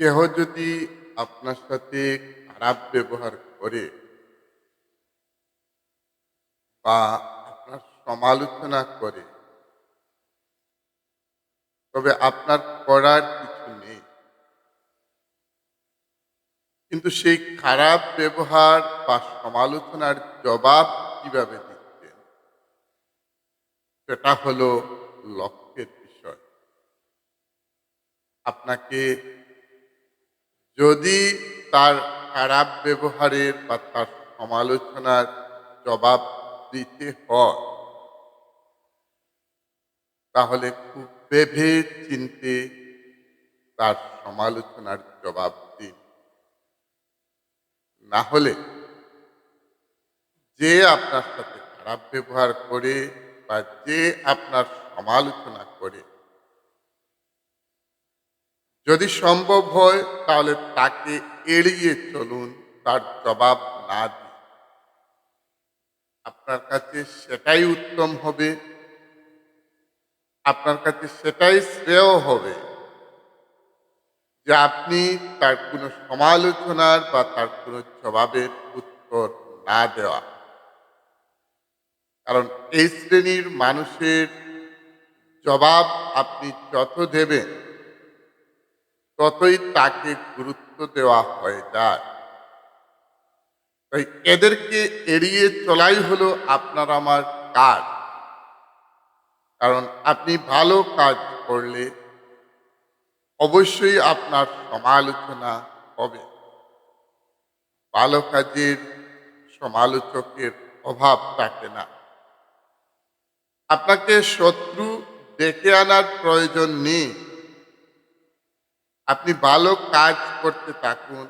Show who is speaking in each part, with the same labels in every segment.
Speaker 1: কেহ যদি আপনার সাথে খারাপ ব্যবহার করে বা আপনার সমালোচনা করে, তবে আপনার করার কিছু নেই। কিন্তু সেই খারাপ ব্যবহার বা সমালোচনার জবাব কীভাবে দিচ্ছেন? সেটা হলো লক্ষ্যের বিষয়। আপনাকে যদি তার খারাপ ব্যবহারের বা তার সমালোচনার জবাব দিতে হয়, তাহলে খুব ভেবে চিনতে তার সমালোচনার জবাব দিন। না হলে যে আপনার সাথে খারাপ ব্যবহার করে বা যে আপনার সমালোচনা করে যদি সম্ভব হয়, তাহলে তাকে এড়িয়ে চলুন, তার জবাব না দিন। আপনার কাছে সেটাই উত্তম হবে। আপনার কাছে সেটাই শ্রেয় হবে যে আপনি তার কোনো সমালোচনার বা তার কোনো জবাবের উত্তর না দেওয়া। কারণ এই শ্রেণির মানুষের জবাব আপনি যত দেবেন ততই তাকে গুরুত্ব দেওয়া হয় যায় তাই এদেরকে এড়িয়ে চলাই হলো আপনার আমার কাজ। কারণ আপনি ভালো কাজ করলে অবশ্যই আপনার সমালোচনা হবে। ভালো কাজের সমালোচকের অভাব থাকে না। আপনাকে শত্রু ডেকে আনার প্রয়োজন নেই। আপনি ভালো কাজ করতে থাকুন।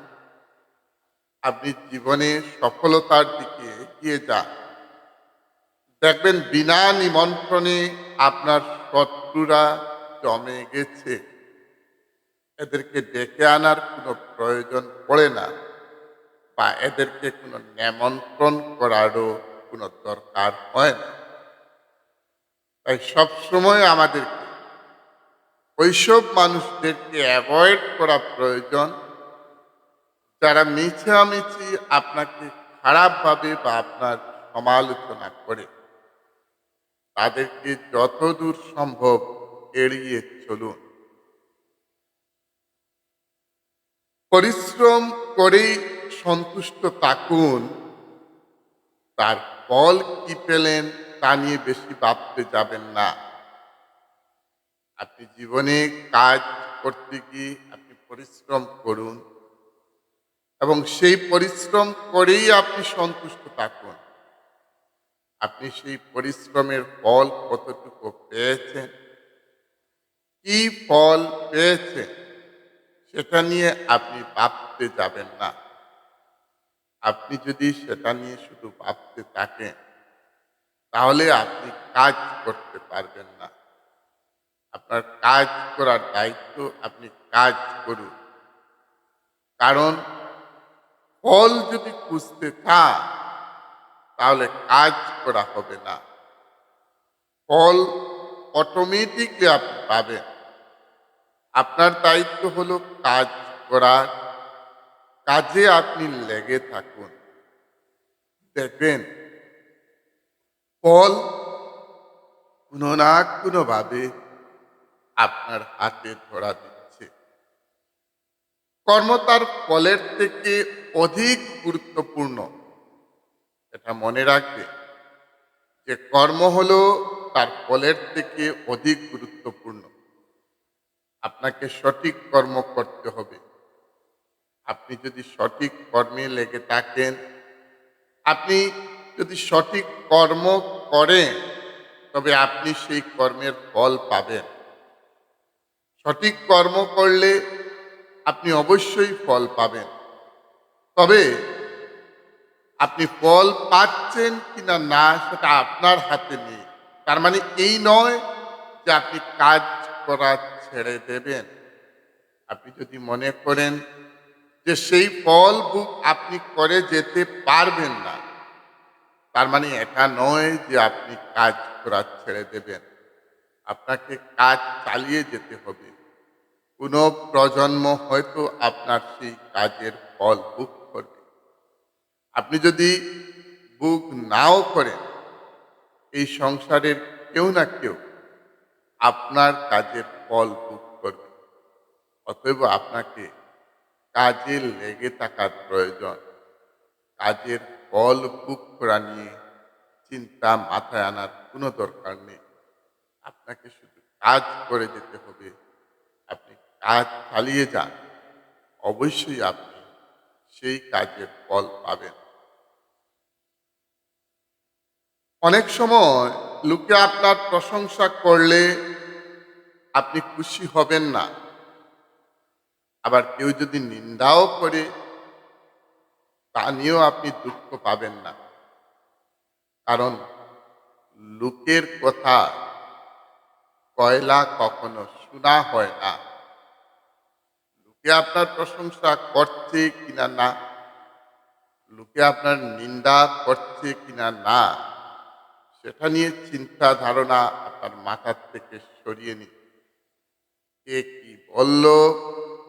Speaker 1: আপনি জীবনে সফলতার দিকে এগিয়ে যান। দেখবেন বিনা নিমন্ত্রণে আপনার শত্রুরা জমে গেছে। এদেরকে ডেকে আনার কোনো প্রয়োজন পড়ে না বা এদেরকে কোনো নিমন্ত্রণ করারও কোনো দরকার হয় না। তাই সবসময় আমাদেরকে ওইসব মানুষদেরকে অ্যাভয়েড করা প্রয়োজন। যারা মিছামিছি আপনাকে খারাপভাবে বা আপনার সমালোচনা করে, তাদেরকে যতদূর সম্ভব এড়িয়ে চলুন। পরিশ্রম করেই সন্তুষ্ট থাকুন, তার ফল কি পেলেন তা নিয়ে বেশি ভাবতে যাবেন না। আপনি জীবনে কাজ করতে গিয়ে আপনি পরিশ্রম করুন। এবং সেই পরিশ্রম করেই আপনি সন্তুষ্ট থাকুন। আপনি সেই পরিশ্রমের ফল কতটুকু পেয়েছেন? কি ফল পেয়েছেন? সেটা নিয়ে আপনি ভাবতে যাবেন না। আপনি যদি সেটা নিয়ে শুধু ভাবতে থাকেন, তাহলে আপনি কাজ করতে পারবেন না। আপনার কাজ করার দায়িত্ব আপনি কাজ করুন। কারণ ফল যদি খুঁজতে থাক তাহলে কাজ করা হবে না। ফল অটোমেটিকলি আপনি পাবেন। আপনার দায়িত্ব হলো কাজ করার কাজে আপনি লেগে থাকুন। দেখবেন, ফল কোনো না কোনোভাবে আপনার হাতে ধরা দিচ্ছে। কর্ম তার ফলের থেকে অধিক গুরুত্বপূর্ণ। এটা মনে রাখবে যে কর্ম হলো তার ফলের থেকে অধিক গুরুত্বপূর্ণ। আপনাকে সঠিক কর্ম করতে হবে। আপনি যদি সঠিক কর্মে লেগে থাকেন, আপনি যদি সঠিক কর্ম করেন, তবে আপনি সেই কর্মের ফল পাবেন। সঠিক কর্ম করলে আপনি অবশ্যই ফল পাবেন। তবে আপনি ফল পাচ্ছেন কিনা না, সেটা আপনার হাতে নেই। তার মানে এই নয় যে আপনি কাজ করা ছেড়ে দেবেন। আপনি যদি মনে করেন যে সেই ফল বুক আপনি করে যেতে পারবেন না, তার মানে এটা নয় যে আপনি কাজ করা ছেড়ে দেবেন। আপনাকে কাজ চালিয়ে যেতে হবে। কোনো প্রজন্ম হয়তো আপনার সেই কাজের ফল ভোগ করবে। আপনি যদি বুক নাও করেন, এই সংসারের কেউ না কেউ আপনার কাজের ফল ভোগ করবে। অতএব আপনাকে কাজে লেগে থাকার প্রয়োজন। কাজের ফল ভোগ করা নিয়ে চিন্তা মাথায় আনার কোনো দরকার নেই। আপনাকে শুধু কাজ করে যেতে হবে। আপনি কাজ চালিয়ে যান। অবশ্যই আপনি সেই কাজের ফল পাবেন। অনেক সময় লোকে আপনার প্রশংসা করলে আপনি খুশি হবেন না। আবার কেউ যদি নিন্দাও করে, তা নিয়েও আপনি দুঃখ পাবেন না। কারণ লোকের কথা কয়লা কখনো শোনা হয় না। লোকে আপনার প্রশংসা করছে কিনা না? লোকে আপনার নিন্দা করছে কিনা না? সেটা নিয়ে চিন্তা ধারণা আপনার মাথার থেকে সরিয়ে নিন। কে কি বলল,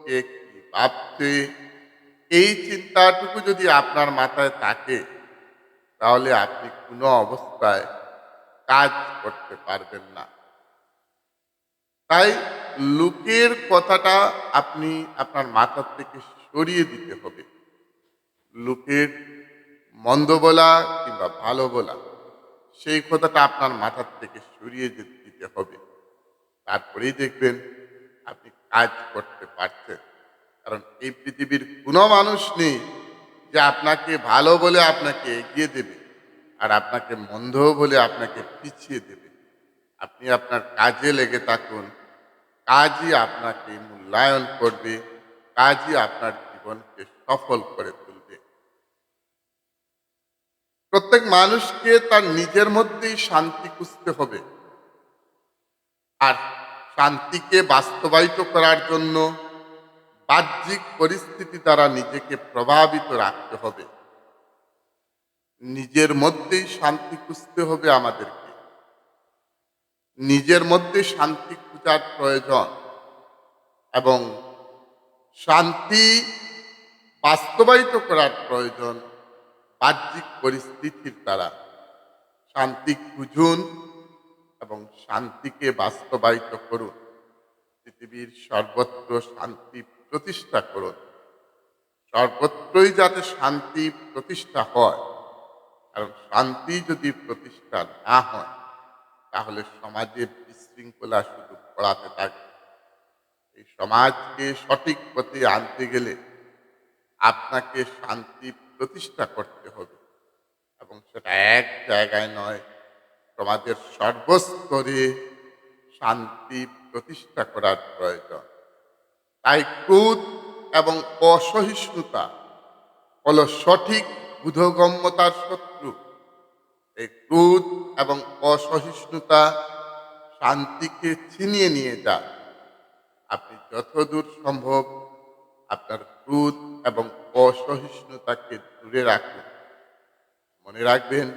Speaker 1: কে কি ভাবছে? এই চিন্তাটুকু যদি আপনার মাথায় থাকে, তাহলে আপনি কোনো অবস্থায় কাজ করতে পারবেন না। তাই লোকের কথাটা আপনি আপনার মাথার থেকে সরিয়ে দিতে হবে। লোকের মন্দ বলা কিংবা ভালো বলা, সেই কথাটা আপনার মাথার থেকে সরিয়ে দিতে হবে। তারপরেই দেখবেন আপনি কাজ করতে পারছেন। কারণ এই পৃথিবীর কোনো মানুষ নেই যে আপনাকে ভালো বলে আপনাকে এগিয়ে দেবে আর আপনাকে মন্দ বলে আপনাকে পিছিয়ে দেবে। আপনি আপনার কাজে লেগে থাকুন। কাজই আপনাকে মূল্যায়ন করবে, কাজই আপনার জীবনকে সফল করে তুলবে। প্রত্যেক মানুষকে তার নিজের মধ্যেই শান্তি খুঁজতে হবে। আর শান্তিকে বাস্তবায়িত করার জন্য বাহ্যিক পরিস্থিতি দ্বারা নিজেকে প্রভাবিত রাখতে হবে। নিজের মধ্যেই শান্তি খুঁজতে হবে আমাদেরকে। নিজের মধ্যে শান্তি খোঁজার প্রয়োজন এবং শান্তি বাস্তবায়িত করার প্রয়োজন বাহ্যিক পরিস্থিতির দ্বারা। শান্তি খুঁজুন এবং শান্তিকে বাস্তবায়িত করুন। পৃথিবীর সর্বত্র শান্তি প্রতিষ্ঠা করুন। সর্বত্রই যাতে শান্তি প্রতিষ্ঠা হয়। কারণ শান্তি যদি প্রতিষ্ঠা না হয় তাহলে সমাজে বিশৃঙ্খলা শুধু পড়াতে থাকবে। এই সমাজকে সঠিক পথে আনতে গেলে আপনাকে শান্তি প্রতিষ্ঠা করতে হবে এবং সেটা এক জায়গায় নয়, সমাজের সর্বস্তরে শান্তি প্রতিষ্ঠা করার প্রয়োজন। তাই ক্রোধ এবং অসহিষ্ণুতা হল সঠিক বুধগম্যতার শত্রু। এই ক্রোধ এবং অসহিষ্ণুতা শান্তিকে ছিনিয়ে নিয়ে যায় আপনি যতদূর সম্ভব আপনার ক্রোধ এবং অসহিষ্ণুতাকে দূরে রাখুন। মনে রাখবেন,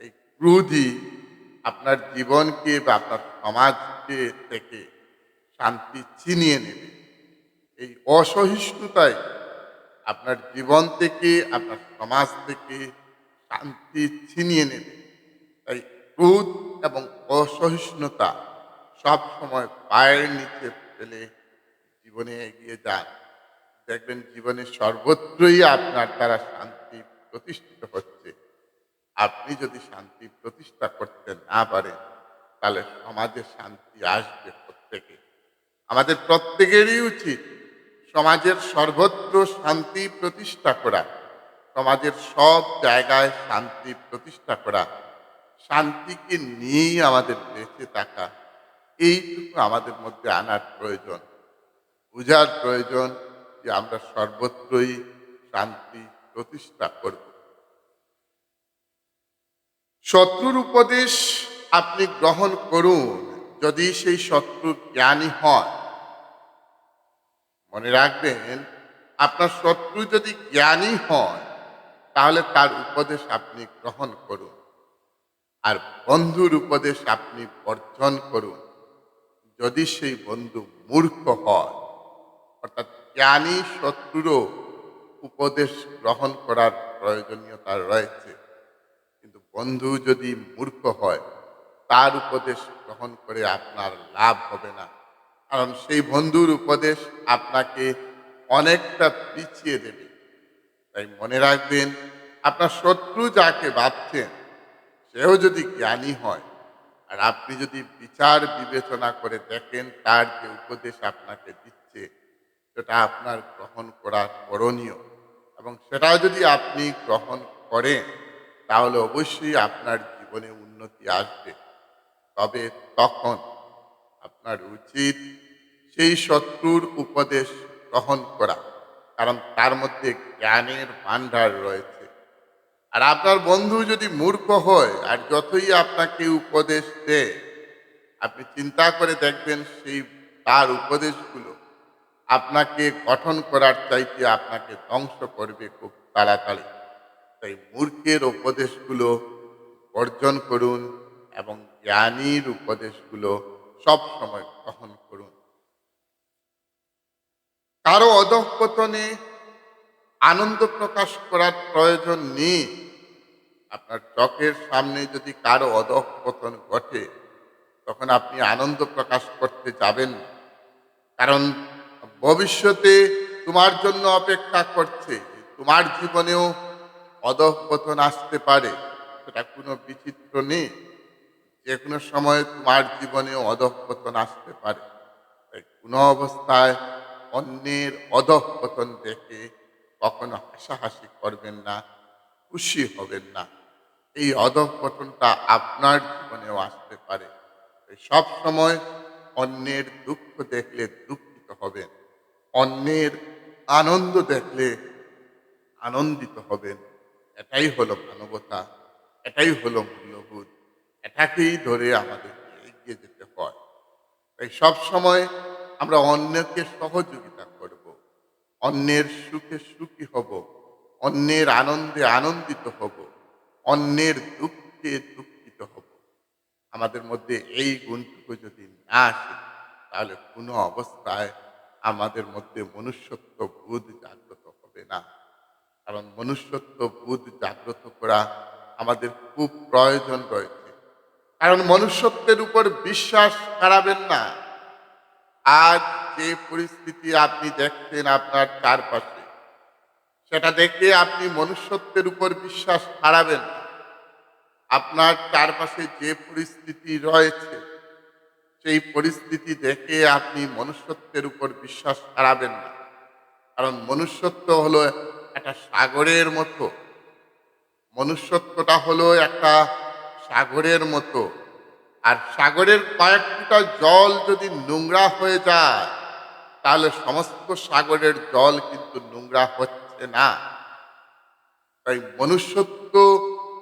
Speaker 1: এই ক্রোধই আপনার জীবনকে বা আপনার সমাজকে থেকে শান্তি ছিনিয়ে নেবে। এই অসহিষ্ণুতাই আপনার জীবন থেকে, আপনার সমাজ থেকে শান্তি ছিনিয়ে নেবে। তাই ক্রোধ এবং অসহিষ্ণুতা সব সময় পায়ের নিচে ফেলে জীবনে এগিয়ে যান দেখবেন জীবনে সর্বত্রই আপনার দ্বারা শান্তি প্রতিষ্ঠিত হচ্ছে। আপনি যদি শান্তি প্রতিষ্ঠা করতে না পারেন, তাহলে সমাজে শান্তি আসবে প্রত্যেকে। আমাদের প্রত্যেকেরই উচিত সমাজের সর্বত্র শান্তি প্রতিষ্ঠা করা। সমাজের সব জায়গায় শান্তি প্রতিষ্ঠা করা, শান্তিকে নিয়েই আমাদের বেঁচে থাকা, এইটুকু আমাদের মধ্যে আনার প্রয়োজন। বোঝার প্রয়োজন যে আমরা সর্বত্রই শান্তি প্রতিষ্ঠা করব। শত্রুর উপদেশ আপনি গ্রহণ করুন যদি সেই শত্রু জ্ঞানী হয় মনে রাখবেন, আপনার শত্রু যদি জ্ঞানী হয় তাহলে তার উপদেশ আপনি গ্রহণ করুন। আর বন্ধুর উপদেশ আপনি বর্জন করুন। যদি সেই বন্ধু মূর্খ হয়, অর্থাৎ জ্ঞানী শত্রুরও উপদেশ গ্রহণ করার প্রয়োজনীয়তা রয়েছে, কিন্তু বন্ধু যদি মূর্খ হয়, তার উপদেশ গ্রহণ করে আপনার লাভ হবে না। কারণ সেই বন্ধুর উপদেশ আপনাকে অনেকটা পিছিয়ে দেবে। তাই মনে রাখবেন, আপনার শত্রু যাকে ভাবছেন, সেও যদি জ্ঞানী হয়, আর আপনি যদি বিচার বিবেচনা করে দেখেন তার যে উপদেশ আপনাকে দিচ্ছে, সেটা আপনার গ্রহণ করা করণীয়। এবং সেটা যদি আপনি গ্রহণ করেন, তাহলে অবশ্যই আপনার জীবনে উন্নতি আসবে। তবে তখন আপনার উচিত সেই শত্রুর উপদেশ গ্রহণ করা। কারণ তার মধ্যে জ্ঞানের ভাণ্ডার রয়েছে। আর আপনার বন্ধু যদি মূর্খ হয়, আর যতই আপনাকে উপদেশ দেয়, আপনি চিন্তা করে দেখবেন সেই তার উপদেশগুলো আপনাকে গঠন করার চাইতে আপনাকে ধ্বংস করবে খুব তাড়াতাড়ি। তাই মূর্খের উপদেশগুলো বর্জন করুন এবং জ্ঞানীর উপদেশগুলো সবসময় গ্রহণ করুন। কারও অধঃপতনে আনন্দ প্রকাশ করার প্রয়োজন নেই। আপনার চকের সামনে যদি কারও অধঃপতন ঘটে, তখন আপনি আনন্দ প্রকাশ করতে যাবেন। কারণ ভবিষ্যতে তোমার জন্য অপেক্ষা করছে তোমার জীবনেও অধঃপতন আসতে পারে। সেটা কোনো বিচিত্র নেই। যে কোনো সময় তোমার জীবনেও অধঃপতন আসতে পারে। কোনো অবস্থায় অন্যের অধঃপতন দেখে কখনো হাসাহাসি করবেন না, খুশি হবেন না। এই অধঃপতনটা আপনার জীবনেও আসতে পারে। সব সময় অন্যের দুঃখ দেখলে দুঃখিত হবেন, অন্যের আনন্দ দেখলে আনন্দিত হবেন। এটাই হলো মানবতা, এটাই হলো মূল্যবোধ, এটাকেই ধরে আমাদেরকে এগিয়ে যেতে হয়। তাই সব সময় আমরা অন্যকে সহযোগিতা করব। অন্যের সুখে সুখী হব। অন্যের আনন্দে আনন্দিত হব। অন্যের দুঃখে দুঃখিত হব। আমাদের মধ্যে এই গুণটুকু যদি না আসে, তাহলে কোনো অবস্থায় আমাদের মধ্যে মনুষ্যত্ব বোধ জাগ্রত হবে না। কারণ মনুষ্যত্ব বোধ জাগ্রত করা আমাদের খুব প্রয়োজন রয়েছে। কারণ মনুষ্যত্বের উপর বিশ্বাস হারাবেন না। আজ যে পরিস্থিতি আপনি দেখছেন আপনার চারপাশে, সেটা দেখে আপনি মনুষ্যত্বের উপর বিশ্বাস হারাবেন আপনার চারপাশে যে পরিস্থিতি রয়েছে, সেই পরিস্থিতি দেখে আপনি মনুষ্যত্বের উপর বিশ্বাস হারাবেন না। কারণ মনুষ্যত্ব হলো একটা সাগরের মতো। মনুষ্যত্বটা হলো একটা সাগরের মতো। আর সাগরের কয়েকটা জল যদি নোংরা হয়ে যায়, তাহলে সমস্ত সাগরের জল কিন্তু নোংরা হচ্ছে না। তাই মনুষ্যত্ব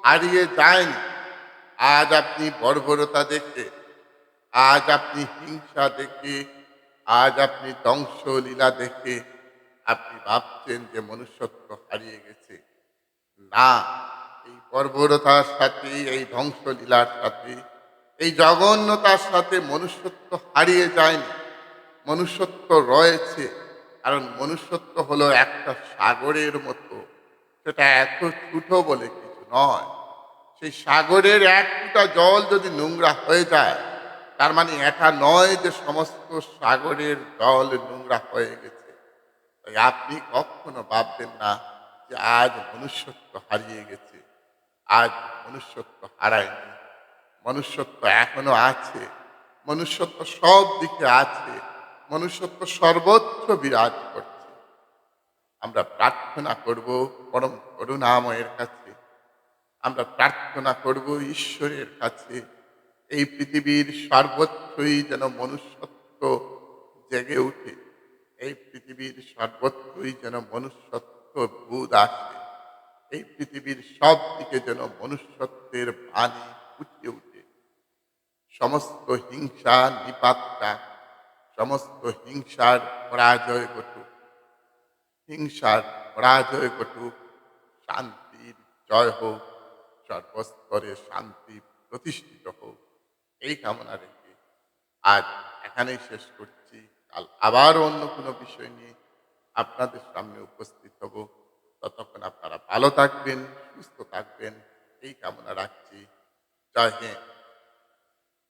Speaker 1: হারিয়ে যায়নি। আজ আপনি বর্বরতা দেখে, আজ আপনি হিংসা দেখে, আজ আপনি ধ্বংসলীলা দেখে আপনি ভাবছেন যে মনুষ্যত্ব হারিয়ে গেছে। না, এই বর্বরতার সাথে, এই ধ্বংসলীলার সাথে এই জঘন্যতার সাথে মনুষ্যত্ব হারিয়ে যায়নি। মনুষ্যত্ব রয়েছে, কারণ মনুষ্যত্ব হলো একটা সাগরের মতো। সেটা এত ছোট বলে কিছু নয়। সেই সাগরের এক ফুটা জল যদি নোংরা হয়ে যায়, তার মানে এটা নয় যে সমস্ত সাগরের জল নোংরা হয়ে গেছে। তাই আপনি কখনো ভাববেন না যে আজ মনুষ্যত্ব হারিয়ে গেছে, আজ মনুষ্যত্ব হারায়নি। মনুষ্যত্ব এখনও আছে। মনুষ্যত্ব সব দিকে আছে। মনুষ্যত্ব সর্বত্র বিরাজ করছে। আমরা প্রার্থনা করব পরম করুণাময়ের কাছে। আমরা প্রার্থনা করব ঈশ্বরের কাছে। এই পৃথিবীর সর্বত্রই যেন মনুষ্যত্ব জেগে উঠে। এই পৃথিবীর সর্বত্রই যেন মনুষ্যত্ব বোধ আসে। এই পৃথিবীর সব দিকে যেন মনুষ্যত্বের বাণী ফুটে উঠে। সমস্ত হিংসা নিপাতটা, সমস্ত হিংসার পরাজয় ঘটুক। হিংসার পরাজয় ঘটুক, শান্তির জয় হোক, সর্বস্তরে শান্তি প্রতিষ্ঠিত হোক। এই কামনা রেখে আজ এখানেই শেষ করছি। কাল আবার অন্য কোনো বিষয় নিয়ে আপনাদের সামনে উপস্থিত হব। ততক্ষণ আপনারা ভালো থাকবেন, সুস্থ থাকবেন, এই কামনা রাখছি। জয় হিন্দ।